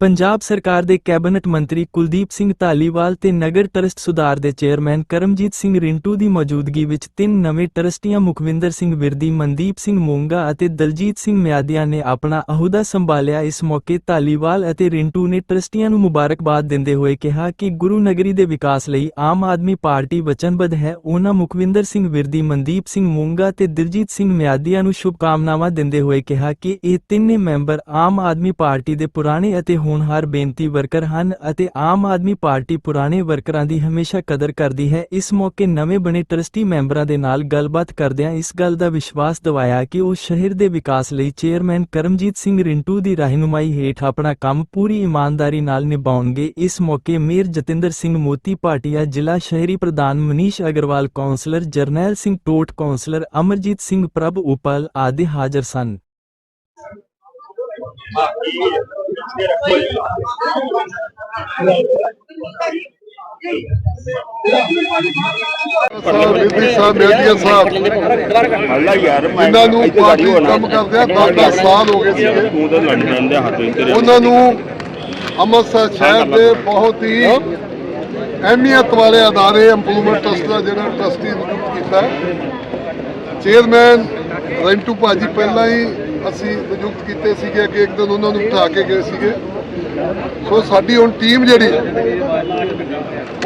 ਪੰਜਾਬ ਸਰਕਾਰ ਦੇ ਕੈਬਨਿਟ ਮੰਤਰੀ ਕੁਲਦੀਪ ਸਿੰਘ ਧਾਲੀਵਾਲ ਤੇ ਨਗਰ ਟਰਸਟ ਸੁਧਾਰ ਦੇ ਚੇਅਰਮੈਨ ਕਰਮਜੀਤ ਸਿੰਘ ਰਿੰਟੂ ਦੀ ਮੌਜੂਦਗੀ ਵਿੱਚ ਤਿੰਨ ਨਵੇਂ ਟਰਸਟੀਆਂ ਮੁਖਵਿੰਦਰ ਸਿੰਘ ਵਿਰਦੀ ਮਨਦੀਪ ਸਿੰਘ ਮੋਂਗਾ ਅਤੇ ਦਲਜੀਤ ਸਿੰਘ ਮਿਆਦੀਆ ਨੇ ਆਪਣਾ ਅਹੁਦਾ ਸੰਭਾਲਿਆ। ਇਸ ਮੌਕੇ ਧਾਲੀਵਾਲ ਅਤੇ ਰਿੰਟੂ ਨੇ ਟਰਸਟੀਆਂ ਨੂੰ ਮੁਬਾਰਕਬਾਦ ਦਿੰਦੇ ਹੋਏ ਕਿਹਾ ਕਿ ਗੁਰੂ ਨਗਰੀ ਦੇ ਵਿਕਾਸ ਲਈ ਆਮ ਆਦਮੀ ਪਾਰਟੀ ਵਚਨਬੱਧ ਹੈ। ਉਹਨਾਂ ਮੁਖਵਿੰਦਰ ਸਿੰਘ ਵਿਰਦੀ ਮਨਦੀਪ ਸਿੰਘ ਮੋਂਗਾ ਤੇ ਦਿਲਜੀਤ ਸਿੰਘ ਮਿਆਦੀਆ ਨੂੰ ਸ਼ੁਭਕਾਮਨਾਵਾਂ ਦਿੰਦੇ ਹੋਏ ਕਿਹਾ ਕਿ ਇਹ ਤਿੰਨੇ ਮੈਂਬਰ ਆਮ ਆਦਮੀ ਪਾਰਟੀ ਦੇ ਪੁਰਾਣੇ ਅਤੇ ਹੋਣਹਾਰ ਬੇਨਤੀ ਵਰਕਰ ਹਨ ਅਤੇ ਆਮ ਆਦਮੀ ਪਾਰਟੀ ਪੁਰਾਣੇ ਵਰਕਰਾਂ ਦੀ ਹਮੇਸ਼ਾ ਕਦਰ ਕਰਦੀ ਹੈ। ਇਸ ਮੌਕੇ ਨਵੇਂ ਬਣੇ ਟਰਸਟੀ ਮੈਂਬਰਾਂ ਦੇ ਨਾਲ ਗੱਲਬਾਤ ਕਰਦਿਆਂ ਇਸ ਗੱਲ ਦਾ ਵਿਸ਼ਵਾਸ ਦਿਵਾਇਆ ਕਿ ਉਹ ਸ਼ਹਿਰ ਦੇ ਵਿਕਾਸ ਲਈ ਚੇਅਰਮੈਨ ਕਰਮਜੀਤ ਸਿੰਘ ਰਿੰਟੂ ਦੀ ਰਹਿਨੁਮਾਈ ਹੇਠ ਆਪਣਾ ਕੰਮ ਪੂਰੀ ਇਮਾਨਦਾਰੀ ਨਾਲ ਨਿਭਾਉਣਗੇ। ਇਸ ਮੌਕੇ ਮੇਅਰ ਜਤਿੰਦਰ ਸਿੰਘ ਮੋਤੀ ਭਾਟੀਆ ਜ਼ਿਲ੍ਹਾ ਸ਼ਹਿਰੀ ਪ੍ਰਧਾਨ ਮਨੀਸ਼ ਅਗਰਵਾਲ, ਕੌਂਸਲਰ ਜਰਨੈਲ ਸਿੰਘ ਟੋਟ, ਕੌਂਸਲਰ ਅਮਰਜੀਤ ਸਿੰਘ ਪ੍ਰਭ ਉਪਲ ਆਦਿ ਹਾਜ਼ਰ ਸਨ। ਬੀਬੀ ਸਾਹਿਬ ਮੇਡੀਆ ਸਾਹਿਬ ਹੱਲਾ ਯਾਰ ਮੈਂ ਜਿਨ੍ਹਾਂ ਨੂੰ ਪਾਰਟੀ ਕੰਮ ਕਰਦੇ ਆ 10 ਸਾਲ ਹੋ ਗਏ ਸੀਗੇ ਤੂੰ ਤਾਂ ਲੜ ਰਹਿੰਦੇ ਹੱਥ ਇੱਧਰ ਉਹਨਾਂ ਨੂੰ ਅੰਮ੍ਰਿਤਸਰ ਸ਼ਹਿਰ ਦੇ ਬਹੁਤ ਹੀ ਅਹਿਮੀਅਤ ਵਾਲੇ ਅਦਾਰੇ ਇੰਪਰੂਵਮੈਂਟ ਟਰਸਟ ਦਾ ਜਿਹੜਾ ਟਰਸਟੀ ਨਿਯੁਕਤ ਕੀਤਾ ਚੇਅਰਮੈਨ ਰੈਂਟੂ ਭਾਜੀ ਪਹਿਲਾਂ ਹੀ ਅਸੀਂ ਨਿਯੁਕਤ ਕੀਤੇ ਸੀਗੇ ਕਿ ਇੱਕ ਦਿਨ ਉਹਨਾਂ ਨੂੰ ਬਿਠਾ ਕੇ ਗਏ ਸੀਗੇ। ਸੋ ਸਾਡੀ ਹੁਣ ਟੀਮ ਜਿਹੜੀ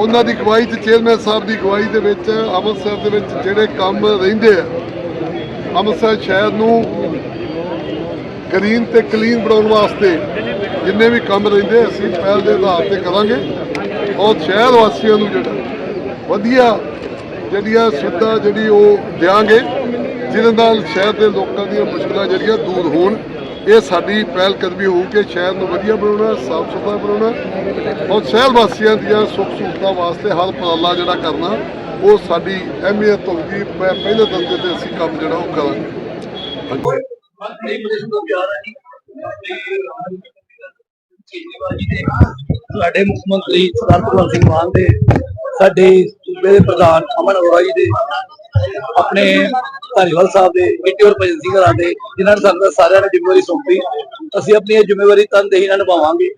ਉਹਨਾਂ ਦੀ ਅਗਵਾਈ ਚ ਚੇਅਰਮੈਨ ਸਾਹਿਬ ਦੀ ਅਗਵਾਈ ਦੇ ਵਿੱਚ, ਅੰਮ੍ਰਿਤਸਰ ਦੇ ਵਿੱਚ ਜਿਹੜੇ ਕੰਮ ਰਹਿੰਦੇ ਆ, ਅੰਮ੍ਰਿਤਸਰ ਸ਼ਹਿਰ ਨੂੰ ਗ੍ਰੀਨ ਤੇ ਕਲੀਨ ਬਣਾਉਣ ਵਾਸਤੇ ਜਿੰਨੇ ਵੀ ਕੰਮ ਰਹਿੰਦੇ ਅਸੀਂ ਪਹਿਲ ਦੇ ਆਧਾਰ ਤੇ ਕਰਾਂਗੇ। ਔਰ ਸ਼ਹਿਰ ਵਾਸੀਆਂ ਨੂੰ ਜਿਹੜਾ ਵਧੀਆ, ਜਿਹੜੀਆਂ ਸੁਵਿਧਾ ਜਿਹੜੀ ਉਹ ਦਿਆਂਗੇ। ਜਿਹਦੇ ਨਾਲ ਸ਼ਹਿਰ ਦੇ ਲੋਕਾਂ ਦੀਆਂ ਮੁਸ਼ਕਲਾਂ ਜਿਹੜੀਆਂ ਦੂਰ ਹੋਣ ਇਹ ਸਾਡੀ ਪਹਿਲ ਕਦਮੀ ਹੋਊ ਕਿ ਸ਼ਹਿਰ ਨੂੰ ਵਧੀਆ ਬਣਾਉਣਾ ਸਾਫ਼ ਸੁਥਰਾ ਬਣਾਉਣਾ ਔਰ ਸ਼ਹਿਰ ਵਾਸੀਆਂ ਦੀਆਂ ਸੁੱਖ ਸਹੂਲਤਾਂ ਵਾਸਤੇ ਹਰ ਉਪਰਾਲਾ ਜਿਹੜਾ ਕਰਨਾ ਉਹ ਸਾਡੀ ਅਹਿਮੀਅਤ ਹੋਊਗੀ। ਮੈਂ ਪਹਿਲੇ ਦਰਜੇ ਤੇ ਅਸੀਂ ਕੰਮ ਜਿਹੜਾ ਉਹ ਕਰਾਂਗੇ। ਸਾਡੇ ਮੁੱਖ ਮੰਤਰੀ ਸਰਦਾਰ ਭਗਵੰਤ ਸਿੰਘ ਮਾਨ ਦੇ ਸਾਡੇ ਸੂਬੇ ਦੇ ਪ੍ਰਧਾਨ ਅਮਨ ਅਰੋੜਾ ਜੀ ਦੇ ਆਪਣੇ ਧਾਰੀਵਾਲ ਸਾਹਿਬ ਦੇ ਗਿੱਟੀ ਔਰ ਭਜਨ ਸਿੰਘ ਹਰਾਂ ਦੇ, ਜਿਨ੍ਹਾਂ ਨੇ ਸਾਨੂੰ ਸਾਰਿਆਂ ਨੇ ਜ਼ਿੰਮੇਵਾਰੀ ਸੌਂਪੀ। ਅਸੀਂ ਆਪਣੀ ਇਹ ਜ਼ਿੰਮੇਵਾਰੀ ਤਨਦੇਹੀ ਨਾਲ ਨਿਭਾਵਾਂਗੇ।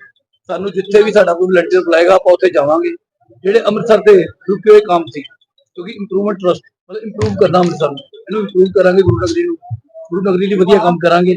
ਸਾਨੂੰ ਜਿੱਥੇ ਵੀ ਸਾਡਾ ਕੋਈ ਵਲੰਟੀਅਰ ਬੁਲਾਏਗਾ, ਆਪਾਂ ਉੱਥੇ ਜਾਵਾਂਗੇ। ਜਿਹੜੇ ਅੰਮ੍ਰਿਤਸਰ ਦੇ ਰੁਕੇ ਹੋਏ ਕੰਮ ਸੀ, ਕਿਉਂਕਿ ਇੰਪਰੂਵਮੈਂਟ ਟਰਸਟ ਮਤਲਬ ਇੰਪਰੂਵ ਕਰਨਾ ਅੰਮ੍ਰਿਤਸਰ ਨੂੰ। ਇਹਨੂੰ ਇੰਪਰੂਵ ਕਰਾਂਗੇ ਗੁਰੂ ਨਗਰੀ ਨੂੰ। ਗੁਰੂ ਨਗਰੀ ਲਈ ਵਧੀਆ ਕੰਮ ਕਰਾਂਗੇ।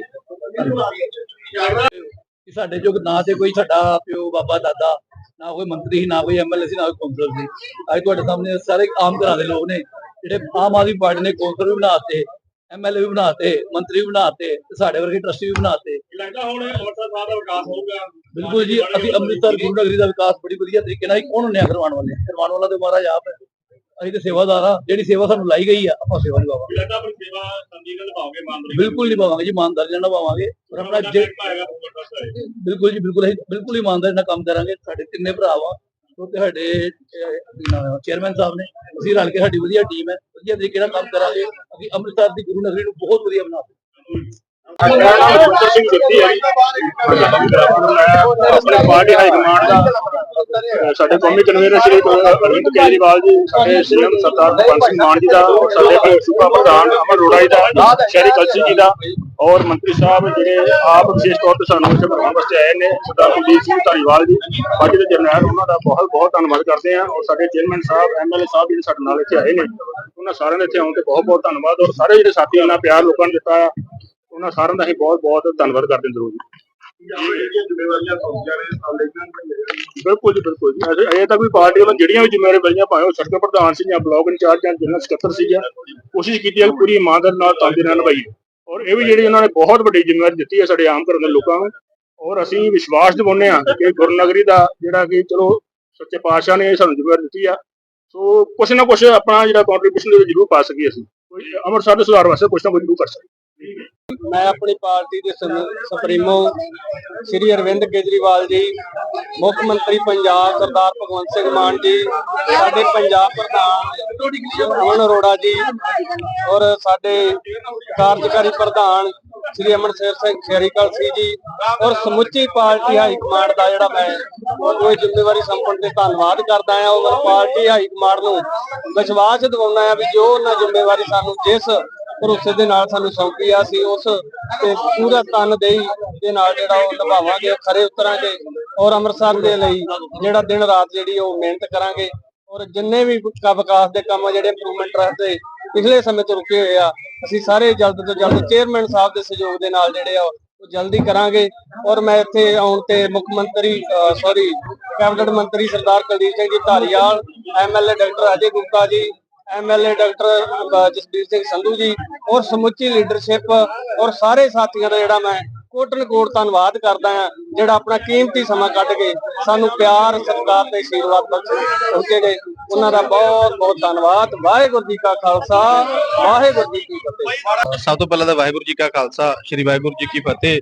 ਸਾਡੇ ਜੋ ਨਾ ਤੇ ਕੋਈ ਸਾਡਾ ਪਿਓ, ਬਾਬਾ, ਦਾਦਾ, ਨਾ ਕੋਈ ਮੰਤਰੀ ਸੀ ਨਾ ਕੋਈ ਐਮਐਲਏ ਸੀ, ਨਾ ਕੋਈ ਕੌਂਸਲਰ ਸੀ। ਅੱਜ ਤੁਹਾਡੇ ਸਾਹਮਣੇ ਸਾਰੇ ਆਮ ਘਰਾਂ ਦੇ ਲੋਕ ਨੇ। ਜਿਹੜੇ ਆਮ ਆਦਮੀ ਪਾਰਟੀ ਨੇ ਕੌਂਸਲਰ ਵੀ ਬਣਾਤੇ ਐਮਐਲਏ ਵੀ ਬਣਾਤੇ ਮੰਤਰੀ ਵੀ ਬਣਾਤੇ ਤੇ ਸਾਡੇ ਵਰਗੇ ਟਰਸਟੀ ਵੀ ਬਣਾਤੇ। ਲੱਗਦਾ ਹੁਣ ਅੰਮ੍ਰਿਤਸਰ ਸਾਹਿਬ ਦਾ ਵਿਕਾਸ ਹੋਊਗਾ। ਬਿਲਕੁਲ ਜੀ ਅਸੀਂ ਅੰਮ੍ਰਿਤਸਰ ਗੁਰੂ ਨਗਰੀ ਦਾ ਵਿਕਾਸ ਬੜੀ ਵਧੀਆ ਤਰੀਕੇ ਨਾਲ ਹੀ ਕੌਣ ਆ ਕਰਵਾਉਣ ਵਾਲੇ ਕਰਵਾਉਣ ਵਾਲਾ ਤੇ ਮਹਾਰਾਜ ਆਪ ਹੈ। ਅਸੀਂ ਤੇ ਸੇਵਾਦਾਰ ਆ ਜਿਹੜੀ ਸੇਵਾ ਸਾਨੂੰ ਲਾਈ ਗਈ ਆ ਆਪਾਂ ਸੇਵਾ ਨਿਭਾਵਾਂਗੇ ਲੱਗਦਾ ਪਰ ਸੇਵਾ ਸੰਦੀਗਲ ਭਾਵੇਂ ਇਮਾਨਦਾਰੀ ਬਿਲਕੁਲ ਨਿਭਾਵਾਂਗੇ ਜੀ ਇਮਾਨਦਾਰੀ ਨਾਲ ਨਿਭਾਵਾਂਗੇ ਪਰ ਆਪਣਾ ਬਿਲਕੁਲ ਜੀ ਬਿਲਕੁਲ ਅਸੀਂ ਬਿਲਕੁਲ ਇਮਾਨਦਾਰੀ ਨਾਲ ਕੰਮ ਕਰਾਂਗੇ। ਸਾਡੇ ਤਿੰਨੇ ਭਰਾ ਵਾ ਉਹ ਤੇ ਸਾਡੇ ਚੇਅਰਮੈਨ ਸਾਹਿਬ ਨੇ। ਅਸੀਂ ਰਲ ਕੇ ਸਾਡੀ ਵਧੀਆ ਟੀਮ ਹੈ ਵਧੀਆ ਤਰੀਕੇ ਨਾਲ ਕੰਮ ਕਰਾਂਗੇ। ਅਸੀਂ ਅੰਮ੍ਰਿਤਸਰ ਦੀ ਗੁਰੂ ਨਗਰੀ ਨੂੰ ਬਹੁਤ ਵਧੀਆ ਬਣਾ ਸੁੰਦਰ ਸਿੰਘ ਦਿੱਤੀ ਹੈ। ਆਪਣੇ ਪਾਰਟੀ ਹਾਈ ਕਮਾਂਡ ਦਾ ਸਾਡੇ ਕੌਮੀ ਕਨਵੀਨਰ ਸ਼੍ਰੀ ਅਰਵਿੰਦ ਕੇਜਰੀਵਾਲ ਜੀ, ਸਾਡੇ ਸੀਐਮ ਸਰਦਾਰ ਭਗਵੰਤ ਸਿੰਘ ਮਾਨ ਜੀ ਦਾ, ਸਾਡੇ ਸੂਬਾ ਪ੍ਰਧਾਨ ਅਮਰ ਅਰੋੜਾ ਜੀ ਦਾ ਸ਼ਹਿਰੀ ਕਲਸੀ ਜੀ ਦਾ, ਔਰ ਮੰਤਰੀ ਸਾਹਿਬ ਜਿਹੜੇ ਆਪ ਵਿਸ਼ੇਸ਼ ਤੌਰ ਤੇ ਸਾਨੂੰ ਇੱਥੇ ਮਿਲਣ ਵਾਸਤੇ ਆਏ ਨੇ, ਸਰਦਾਰ ਕੁਲਦੀਪ ਸਿੰਘ ਧਾਰੀਵਾਲ ਜੀ ਪਾਰਟੀ ਦੇ ਜਰਨੈਲ ਉਹਨਾਂ ਦਾ ਬਹੁਤ ਬਹੁਤ ਧੰਨਵਾਦ ਕਰਦੇ ਹਾਂ, ਔਰ ਸਾਡੇ ਚੇਅਰਮੈਨ ਸਾਹਿਬ ਐਮਐਲਏ ਸਾਹਿਬ ਜਿਹੜੇ ਸਾਡੇ ਨਾਲ ਇੱਥੇ ਆਏ ਨੇ, ਉਹਨਾਂ ਸਾਰਿਆਂ ਦੇ ਇੱਥੇ ਆਉਣ ਤੇ ਬਹੁਤ ਬਹੁਤ ਧੰਨਵਾਦ, ਔਰ ਸਾਰੇ ਜਿਹੜੇ ਸਾਥੀ ਉਹਨਾਂ ਪਿਆਰ ਲੋਕਾਂ ਨੇ ਦਿੱਤਾ, ਉਹਨਾਂ ਸਾਰਿਆਂ ਦਾ ਅਸੀਂ ਬਹੁਤ ਬਹੁਤ ਧੰਨਵਾਦ ਕਰਦੇ ਹਾਂ ਜ਼ਰੂਰ। ਜੀ ਬਿਲਕੁਲ ਜੀ ਬਿਲਕੁਲ ਜੀ। ਅਜੇ ਅਜੇ ਤੱਕ ਵੀ ਪਾਰਟੀ ਵੱਲੋਂ ਜਿਹੜੀਆਂ ਵੀ ਜ਼ਿੰਮੇਵਾਰੀਆਂ ਮਿਲੀਆਂ ਭਾਵੇਂ ਉਹ ਸੜਕ ਪ੍ਰਧਾਨ ਸੀ ਜਾਂ ਬਲਾਕ ਇੰਚਾਰਜ ਜਾਂ ਜਨਰਲ ਸਕੱਤਰ ਸੀ ਕੋਸ਼ਿਸ਼ ਕੀਤੀ ਹੈ ਕਿ ਪੂਰੀ ਇਮਾਨਦਾਰੀ ਨਾਲ ਤਾਂਦੇ ਨਾਲ ਨਿਭਾਈਏ ਔਰ ਇਹ ਵੀ ਜਿਹੜੀ ਉਹਨਾਂ ਨੇ ਬਹੁਤ ਵੱਡੀ ਜ਼ਿੰਮੇਵਾਰੀ ਦਿੱਤੀ ਹੈ ਸਾਡੇ ਆਮ ਘਰਾਂ ਦੇ ਲੋਕਾਂ ਨੂੰ। ਔਰ ਅਸੀਂ ਵਿਸ਼ਵਾਸ ਦਿਵਾਉਂਦੇ ਹਾਂ ਕਿ ਗੁਰਨਗਰੀ ਦਾ ਜਿਹੜਾ ਕਿ ਚਲੋ ਸੱਚੇ ਪਾਤਸ਼ਾਹ ਨੇ ਸਾਨੂੰ ਜ਼ਿੰਮੇਵਾਰੀ ਦਿੱਤੀ ਆ। ਸੋ ਕੁਛ ਨਾ ਕੁਛ ਆਪਣਾ ਜਿਹੜਾ ਕੰਟਰੀਬਿਊਸ਼ਨ ਦੇ ਵਿੱਚ ਜ਼ਰੂਰ ਪਾ ਸਕੀਏ ਅਸੀਂ। ਕੋਈ ਅੰਮ੍ਰਿਤਸਰ ਦੇ ਸੁਧਾਰ ਵਾਸਤੇ ਕੁਛ ਨਾ ਕੁਛ ਜ਼ਰੂਰ ਕਰ ਸਕਦੇ। ਮੈਂ ਆਪਣੀ ਪਾਰਟੀ ਦੇ ਸੁਪਰੀਮੋ ਸ਼੍ਰੀ ਅਰਵਿੰਦ ਕੇਜਰੀਵਾਲ ਜੀ, ਮੁੱਖ ਮੰਤਰੀ ਪੰਜਾਬ ਸਰਦਾਰ ਭਗਵੰਤ ਸਿੰਘ ਮਾਨ ਜੀ, ਸਾਡੇ ਪੰਜਾਬ ਪ੍ਰਧਾਨ ਅਮਨ ਅਰੋੜਾ ਜੀ ਔਰ ਸਾਡੇ ਕਾਰਜਕਾਰੀ ਪ੍ਰਧਾਨ ਸ਼੍ਰੀ ਅਮਨਸੇਰ ਸਿੰਘ ਖੇਰੀਕਲ ਸੀ ਜੀ ਔਰ ਸਮੁੱਚੀ ਪਾਰਟੀ ਹਾਈ ਕਮਾਂਡ ਦਾ ਜਿਹੜਾ ਮੈਂ ਕੋਈ ਜ਼ਿੰਮੇਵਾਰੀ ਸੰਪਣ ਤੇ ਧੰਨਵਾਦ ਕਰਦਾ ਹਾਂ। ਔਰ ਪਾਰਟੀ ਹਾਈ ਕਮਾਂਡ ਨੂੰ ਵਿਸ਼ਵਾਸ ਦਿਵਾਉਣਾ ਹੈ ਵੀ ਜੋ ਉਹਨਾਂ ਜ਼ਿੰਮੇਵਾਰੀ ਸਾਨੂੰ ਜਿਸ ਭਰੋਸੇ ਦੇ ਨਾਲ ਸਾਨੂੰ ਸੌਂਪੀ ਆ ਸੀ ਉਸ ਤੇ ਪੂਰਾ ਤਨ ਦੇਈ ਦੇ ਨਾਲ ਜਿਹੜਾ ਉਹ ਨਿਭਾਵਾਂਗੇ, ਖਰੇ ਉਤਰਾਂਗੇ ਔਰ ਅੰਮ੍ਰਿਤਸਰ ਦੇ ਲਈ ਜਿਹੜਾ ਦਿਨ ਰਾਤ ਜਿਹੜੀ ਉਹ ਮਿਹਨਤ ਕਰਾਂਗੇ ਔਰ ਜਿੰਨੇ ਵੀ ਵਿਕਾਸ ਦੇ ਕੰਮ ਜਿਹੜੇ ਇੰਪਰੂਵਮੈਂਟ ਟਰਸਟ ਦੇ ਪਿਛਲੇ ਸਮੇਂ ਤੋਂ ਰੁਕੇ ਹੋਏ ਆ, ਅਸੀਂ ਸਾਰੇ ਜਲਦ ਤੋਂ ਜਲਦ ਚੇਅਰਮੈਨ ਸਾਹਿਬ ਦੇ ਸਹਿਯੋਗ ਦੇ ਨਾਲ ਜਿਹੜੇ ਆ ਉਹ ਜਲਦੀ ਕਰਾਂਗੇ ਔਰ ਮੈਂ ਇੱਥੇ ਆਉਣ ਤੇ ਮੁੱਖ ਮੰਤਰੀ ਸੌਰੀ ਕੈਬਨਿਟ ਮੰਤਰੀ Sardar Kuldeep Singh ji Dhariwal MLA doctor Ajay Gupta ji MLA doctor Jasbir Singh Sandhu ji ਔਰ ਸਮੁੱਚੀ ਲੀਡਰਸ਼ਿਪ ਔਰ ਸਾਰੇ ਸਾਥੀਆਂ ਦਾ ਜਿਹੜਾ ਮੈਂ ਕੋਟਨ ਕੋਟ ਧੰਨਵਾਦ ਕਰਦਾ ਹਾਂ, ਜਿਹੜਾ ਆਪਣਾ ਕੀਮਤੀ ਸਮਾਂ ਕੱਢ ਕੇ ਸਾਨੂੰ ਪਿਆਰ, ਸਤਿਕਾਰ ਤੇ ਆਸ਼ੀਰਵਾਦ ਬਖਸ਼ੇ ਗਏ ਉਹਨਾਂ ਦਾ ਬਹੁਤ ਬਹੁਤ ਧੰਨਵਾਦ। ਵਾਹਿਗੁਰੂ ਜੀ ਕਾ ਖਾਲਸਾ, ਵਾਹਿਗੁਰੂ ਜੀ ਕੀ ਫਤਿਹ। ਸਭ ਤੋਂ ਪਹਿਲਾਂ ਤਾਂ ਵਾਹਿਗੁਰੂ ਜੀ ਕਾ ਖਾਲਸਾ, ਸ੍ਰੀ ਵਾਹਿਗੁਰੂ ਜੀ ਕੀ ਫਤਿਹ।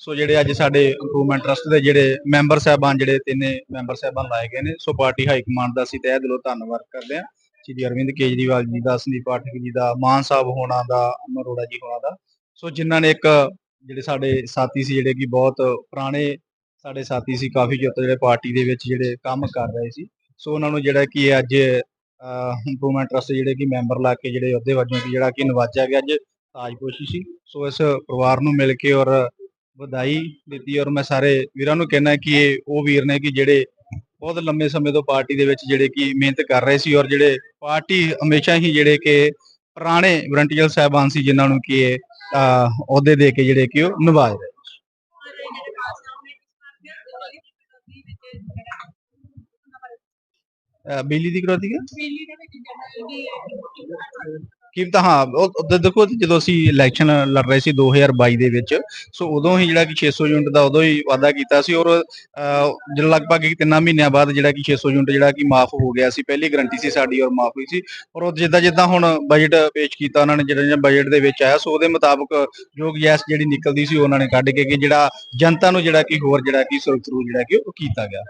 ਸੋ ਜਿਹੜੇ ਅੱਜ ਸਾਡੇ ਇੰਪਰੂਵਮੈਂਟ ਟਰਸਟ ਦੇ ਜਿਹੜੇ ਮੈਂਬਰ ਸਾਹਿਬਾਨ, ਜਿਹੜੇ ਤਿੰਨੇ ਮੈਂਬਰ ਸਾਹਿਬਾਨ ਲਾਏ ਗਏ ਨੇ, ਸੋ ਪਾਰਟੀ ਹਾਈ ਕਮਾਂਡ ਦਾ ਅਸੀਂ ਤਹਿ ਦਿਲੋਂ ਧੰਨਵਾਦ ਕਰਦੇ ਹਾਂ। ਸ੍ਰੀ ਅਰਵਿੰਦ ਕੇਜਰੀਵਾਲ ਜੀ ਦਾ, ਸੰਦੀਪ ਪਾਠਕ ਜੀ ਦਾ, ਮਾਨ ਸਾਹਿਬ ਹੋਣਾ ਦਾ, ਅਮਰ ਜੀ ਹੋਣਾ ਦਾ। ਸੋ ਜਿਨ੍ਹਾਂ ਨੇ ਇੱਕ ਜਿਹੜੇ ਸਾਡੇ ਸਾਥੀ ਸੀ, ਜਿਹੜੇ ਕਿ ਬਹੁਤ ਪੁਰਾਣੇ ਸਾਡੇ ਸਾਥੀ ਸੀ, ਕਾਫੀ ਚਿਰ ਤੋਂ ਜਿਹੜੇ ਪਾਰਟੀ ਦੇ ਵਿੱਚ ਜਿਹੜੇ ਕੰਮ ਕਰ ਰਹੇ ਸੀ। ਸੋ ਉਹਨਾਂ ਨੂੰ ਜਿਹੜਾ ਕਿ ਅੱਜ ਇੰਪਰੂਵਮੈਂਟ ਟਰਸਟ ਜਿਹੜੇ ਕਿ ਮੈਂਬਰ ਲਾ ਕੇ ਜਿਹੜੇ ਅਹੁਦੇ ਵਜੋਂ ਕਿ ਜਿਹੜਾ ਕਿ ਨਵਾਜਿਆ ਗਿਆ ਅੱਜ ਤਾਜਪੋਸ਼ੀ ਸੀ ਸੋ ਇਸ ਪਰਿਵਾਰ ਨੂੰ ਮਿਲ ਕੇ ਔਰ ਵਧਾਈ ਦਿੱਤੀ ਔਰ ਮੈਂ ਸਾਰੇ ਵੀਰਾਂ ਨੂੰ ਕਹਿਣਾ ਕਿ ਇਹ ਉਹ ਵੀਰ ਨੇ ਕਿ ਜਿਹੜੇ ਬਹੁਤ ਲੰਮੇ ਸਮੇਂ ਤੋਂ ਪਾਰਟੀ ਦੇ ਵਿੱਚ ਜਿਹੜੇ ਕਿ ਮਿਹਨਤ ਕਰ ਰਹੇ ਸੀ ਔਰ ਜਿਹੜੇ ਪਾਰਟੀ ਹਮੇਸ਼ਾ ਹੀ ਜਿਹੜੇ ਕਿ ਪੁਰਾਣੇ ਵਰੰਟੀਅਰ ਸਾਹਿਬਾਨ ਸੀ ਜਿਨ੍ਹਾਂ ਨੂੰ ਕਿ ਇਹ ਅਹ, ਅਹੁਦੇ ਦੇ ਕੇ ਜਿਹੜੇ ਕਿ ਉਹ ਨਿਭਾਏ ਰਹੇ ਬਿਜਲੀ ਦੀ ਕਰੋਤੀ ਹੈ। ਕੀਮਤ ਹਾਂ, ਉਹ ਦੇਖੋ ਜਦੋਂ ਅਸੀਂ ਇਲੈਕਸ਼ਨ ਲੜ ਰਹੇ ਸੀ 2022 ਦੇ ਵਿੱਚ, ਸੋ ਉਦੋਂ ਹੀ ਜਿਹੜਾ ਕਿ 600 ਯੂਨਿਟ ਦਾ ਉਦੋਂ ਹੀ ਵਾਅਦਾ ਕੀਤਾ ਸੀ ਔਰ ਜਿਹੜਾ ਲਗਭਗ ਇੱਕ ਤਿੰਨਾਂ ਮਹੀਨਿਆਂ ਬਾਅਦ ਜਿਹੜਾ ਕਿ 600 ਯੂਨਿਟ ਜਿਹੜਾ ਕਿ ਮਾਫ ਹੋ ਗਿਆ ਸੀ, ਪਹਿਲੀ ਗਰੰਟੀ ਸੀ ਸਾਡੀ ਔਰ ਮਾਫ ਹੋਈ ਸੀ ਔਰ ਉਹ ਜਿੱਦਾਂ ਜਿੱਦਾਂ ਹੁਣ ਬਜਟ ਪੇਸ਼ ਕੀਤਾ ਉਹਨਾਂ ਨੇ, ਜਿਹੜਾ ਬਜਟ ਦੇ ਵਿੱਚ ਆਇਆ, ਸੋ ਉਹਦੇ ਮੁਤਾਬਕ ਜੋ ਗੈਸ ਜਿਹੜੀ ਨਿਕਲਦੀ ਸੀ ਉਹਨਾਂ ਨੇ ਕੱਢ ਕੇ ਕਿ ਜਿਹੜਾ ਜਨਤਾ ਨੂੰ ਜਿਹੜਾ ਕਿ ਹੋਰ ਜਿਹੜਾ ਕਿ ਸੁਰੱਖਿਅਤ ਜਿਹੜਾ ਕਿ ਉਹ ਕੀਤਾ ਗਿਆ।